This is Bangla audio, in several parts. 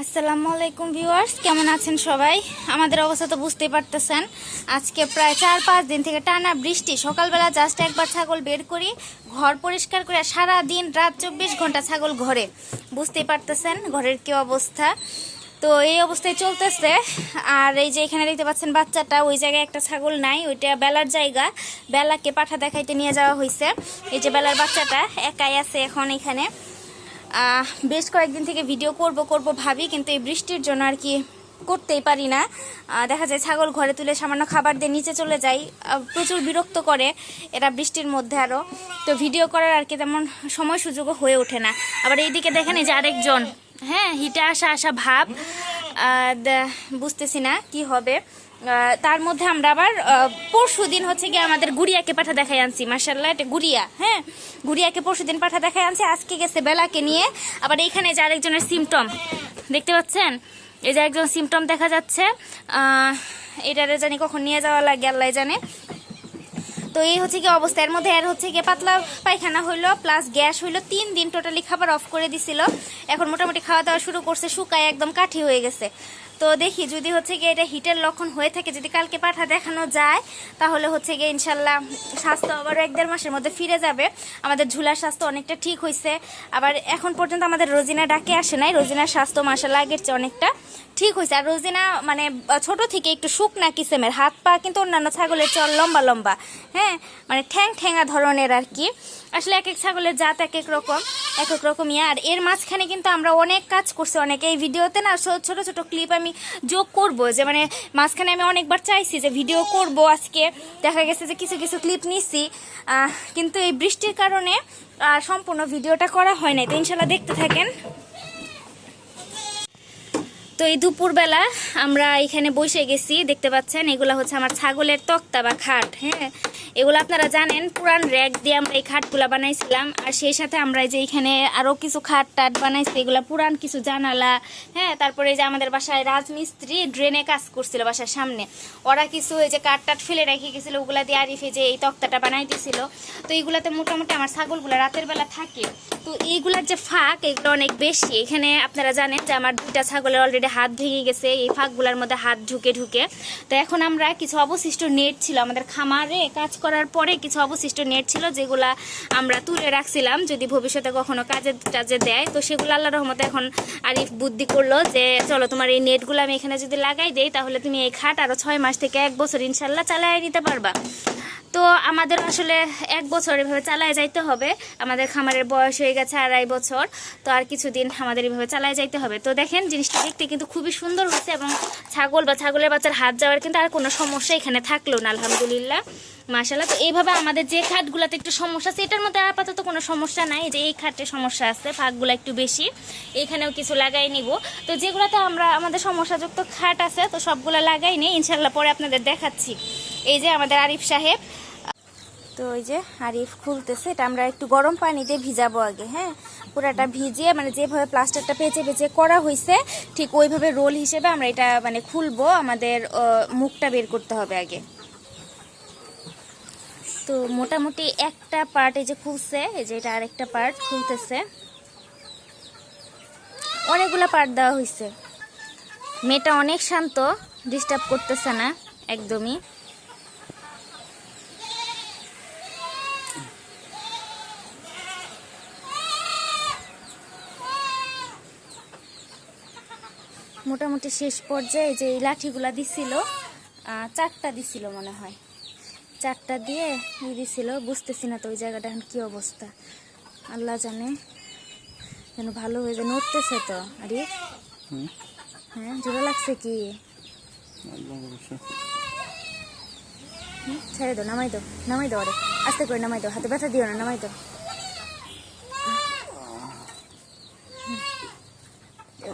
আসসালামু আলাইকুম ভিউয়ার্স, কেমন আছেন সবাই? আমাদের অবস্থা তো বুঝতেই পারতেছেন। আজকে প্রায় চার পাঁচ দিন থেকে টানা বৃষ্টি। সকালবেলা জাস্ট একবার ছাগল বের করি, ঘর পরিষ্কার করে সারা দিন রাত চব্বিশ ঘণ্টা ছাগল ঘরে। বুঝতেই পারতেছেন ঘরের কি অবস্থা? তো এই অবস্থায় চলতেছে। আর এই যে এখানে দেখতে পাচ্ছেন বাচ্চাটা, ওই জায়গায় একটা ছাগল নাই, ওইটা বেলার জায়গা। বেলাকে পাঠা দেখাইতে নিয়ে যাওয়া হয়েছে এই যে বেলার বাচ্চাটা একাই আছে এখন এখানে। বেশ কয়েকদিন থেকে ভিডিও করব করব ভাবি, কিন্তু এই বৃষ্টির জন্য আর কি করতেই পারি না। দেখা যায় ছাগল ঘরে তুলে সামান্য খাবার দিয়ে নিচে চলে যাই প্রচুর বিরক্ত করে এরা বৃষ্টির মধ্যে আরও তো ভিডিও করার আর কি তেমন সময় সুযোগও হয়ে ওঠে না। আবার এইদিকে দেখেন এই যে আরেকজন। হ্যাঁ হিটে আসা আসা ভাব। বুঝতেছি না কি হবে। তার মধ্যে আমরা আবার পরশু দিন হচ্ছে গিয়ে আমাদের গুড়িয়াকে পাঠা দেখাই আনছি মার্শাল্লাহ এটা গুড়িয়া হ্যাঁ? গুড়িয়াকে পরশু দিন পাঠা দেখাই আনছি, আজকে গেছে বেলাকে নিয়ে, আবার এইখানে যে আরেকজনের সিমটম দেখতে পাচ্ছেন? এই যে একজন সিমটম দেখা যাচ্ছে এটারে জানি কখন নিয়ে যাওয়া লাগে, আল্লাহ জানে। তো এই হচ্ছে কি অবস্থা, এর মধ্যে এর হচ্ছে গিয়ে পাতলা পায়খানা হইল প্লাস গ্যাস হইল, তিন দিন টোটালি খাবার অফ করে দিছিল। এখন মোটামুটি খাওয়া দাওয়া শুরু করছে, শুকায় একদম কাঠি হয়ে গেছে। তো দেখি যদি হচ্ছে গিয়ে এটা হিটের লক্ষণ হয়ে থাকে, যদি কালকে পাঠা দেখানো যায়, তাহলে হচ্ছে গিয়ে ইনশাল্লাহ স্বাস্থ্য আবারও এক দেড় মাসের মধ্যে ফিরে যাবে। আমাদের ঝুলার স্বাস্থ্য অনেকটা ঠিক হয়েছে আবার এখন পর্যন্ত আমাদের রোজিনা ডাকে আসে নাই। রোজিনার স্বাস্থ্য মাসাল্লাহ আগের চেয়ে অনেকটা ঠিক হয়েছে আর রোজিনা মানে ছোট থেকে একটু শুকনা কিসেমের, হাত পা কিন্তু অন্যান্য ছাগলের চল লম্বা লম্বা হ্যাঁ? মানে ঠ্যাং ঠ্যাঙা ধরনের আর কি। আসলে এক এক ছাগলের জাত এক এক রকম। এক এক রকমই, আর এর মাঝখানে কিন্তু আমরা অনেক কাজ করছি, অনেক। এই ভিডিওতে না ছোটো, ছোট ক্লিপ আমি যোগ করব, যে মানে মাঝখানে আমি অনেকবার চাইছি যে ভিডিও করব আজকে। দেখা গেছে যে কিছু কিছু ক্লিপ নিছি কিন্তু এই বৃষ্টির কারণে সম্পূর্ণ ভিডিওটা করা হয় নাই। তো ইনশাল্লাহ দেখতে থাকেন। তো এই দুপুরবেলা আমরা এখানে বসে গেছি, দেখতে পাচ্ছেন, এগুলা হচ্ছে আমার ছাগলের তক্তা বা খাট হ্যাঁ? এগুলো আপনারা জানেন, পুরান র্যাক দিয়ে আমরা এই খাটগুলা বানাইছিলাম। আর সেই সাথে আমরা যে এখানে আরও কিছু খাট টাট বানাইছি, এগুলা পুরান কিছু জানালা হ্যাঁ? তারপরে যে আমাদের বাসায় রাজমিস্ত্রি ড্রেনে কাজ করছিল বাসার সামনে। ওরা কিছু এই যে কাঠ টাট ফেলে রেখে গেছিল, ওগুলা দিয়ে আরিফে যে এই তক্তাটা বানাইতেছিল। তো এইগুলাতে মোটামুটি আমার ছাগলগুলো রাতের বেলা থাকে। তো এইগুলার যে ফাঁক, এগুলো অনেক বেশি। এখানে আপনারা জানেন যে আমার দুইটা ছাগলের অলরেডি হাত ভেঙে গেছে, এই ফাঁকগুলোর মধ্যে হাত ঢুকে ঢুকে। তো এখন আমরা কিছু অবশিষ্ট নেট ছিল আমাদের খামারে কাজ করার পরে কিছু অবশিষ্ট নেট ছিল যেগুলা আমরা তুলে রাখছিলাম, যদি ভবিষ্যতে কখনো কাজে, টাজে দেয়। তো সেগুলো আল্লাহ রহমতে এখন আরিফ বুদ্ধি করল যে, চলো তোমার এই নেটগুলো আমি এখানে যদি লাগাই দেই, তাহলে তুমি এই খাট আরও ছয় মাস থেকে এক বছর ইনশাল্লাহ চালাই নিতে পারবা। তো আমাদের আসলে এক বছর এভাবে চালায় যাইতে হবে। আমাদের খামারের বয়স হয়ে গেছে আড়াই বছর, তো আর কিছুদিন আমাদের এভাবে চালায় যাইতে হবে। তো দেখেন, জিনিসটা দেখতে কিন্তু খুবই সুন্দর হয়েছে এবং ছাগল বা ছাগলের বাচ্চার হাত যাওয়ার কিন্তু আর কোনো সমস্যা এখানে থাকল না, আলহামদুলিল্লাহ। মাশাল্লাহ তো এইভাবে আমাদের যে খাটগুলোতে একটু সমস্যা আছে, এটার মধ্যে আপাতত কোনো সমস্যা নাই। যে এই খাটে সমস্যা আছে, ফাঁকগুলো একটু বেশি। এইখানেও কিছু লাগাই নিব। তো যেগুলোতে আমরা, আমাদের সমস্যাযুক্ত খাট আছে, তো সবগুলো লাগাই নিই ইনশাল্লাহ পরে আপনাদের দেখাচ্ছি। এই যে আমাদের আরিফ সাহেব তো ওই যে আরিফ খুলতেছে, এটা আমরা একটু গরম পানি দিয়ে ভিজাবো আগে হ্যাঁ? পুরাটা ভিজিয়ে মানে যেভাবে প্লাস্টারটা পেঁচে পেঁচে করা হয়েছে ঠিক ওইভাবে রোল হিসেবে আমরা এটা মানে খুলবো, আমাদের মুখটা বের করতে হবে আগে। তো মোটামুটি একটা পার্ট এই যে খুলছে, এই যে এটা আরেকটা পার্ট খুলতেছে। অনেকগুলো পার্ট দেওয়া হয়েছে মেয়েটা অনেক শান্ত ডিস্টার্ব করতেছে না, একদমই। মোটামুটি শেষ পর্যায়ে যে এই লাঠিগুলা দিছিল চারটা দিছিল মনে হয়। চারটা দিয়ে ই দিছিল বুঝতেছি না তো ওই জায়গাটা এখন কী অবস্থা। আল্লাহ জানে যেন ভালো হয়ে যায় নড়তেছে তো আরে। হ্যাঁ জোরে লাগছে কি? ছেড়ে দাও নামাই দাও নামাই দাও আরে। আস্তে করে নামাই দাও হাতে ব্যথা দিও না নামাই দাও।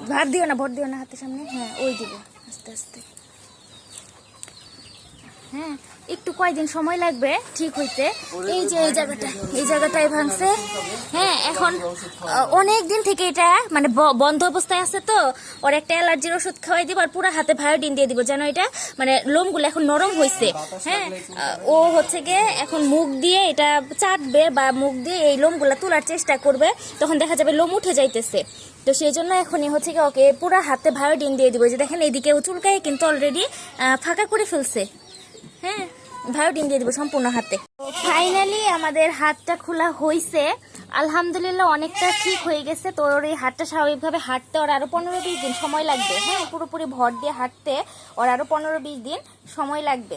ভার দিও না ভর দিও না হাতের সামনে? হ্যাঁ ওই দিব আস্তে আস্তে। হ্যাঁ একটু কয়দিন সময় লাগবে ঠিক হইতে। এই যে এই জায়গাটা এই জায়গাটাই ভাঙছে। হ্যাঁ এখন অনেক দিন থেকে এটা মানে বন্ধ অবস্থায় আছে তো ওর একটা অ্যালার্জির ওষুধ খাওয়াই দিব আর পুরো হাতে ভায়োডিন দিয়ে দিব যেন এটা মানে লোমগুলো এখন নরম হয়েছে হ্যাঁ ও হচ্ছে গিয়ে এখন মুখ দিয়ে এটা চাটবে বা মুখ দিয়ে এই লোমগুলো তোলার চেষ্টা করবে তখন দেখা যাবে লোম উঠে যাইতেছে। তো সেই জন্য এখনই হচ্ছে কি ওকে পুরো হাতে ভায়োডিন দিয়ে দিব। যে দেখেন এইদিকে চুলকাই কিন্তু অলরেডি ফাঁকা করে ফেলছে। হ্যাঁ ভায়োডিন দিয়ে দেবো সম্পূর্ণ হাতে। ফাইনালি আমাদের হাতটা খোলা হয়েছে আলহামদুলিল্লাহ অনেকটা ঠিক হয়ে গেছে। তোর এই হাতটা স্বাভাবিকভাবে হাঁটতে ওর আরও পনেরো বিশ দিন সময় লাগবে। হ্যাঁ পুরোপুরি ভর দিয়ে হাঁটতে ওর আরও পনেরো বিশ দিন সময় লাগবে।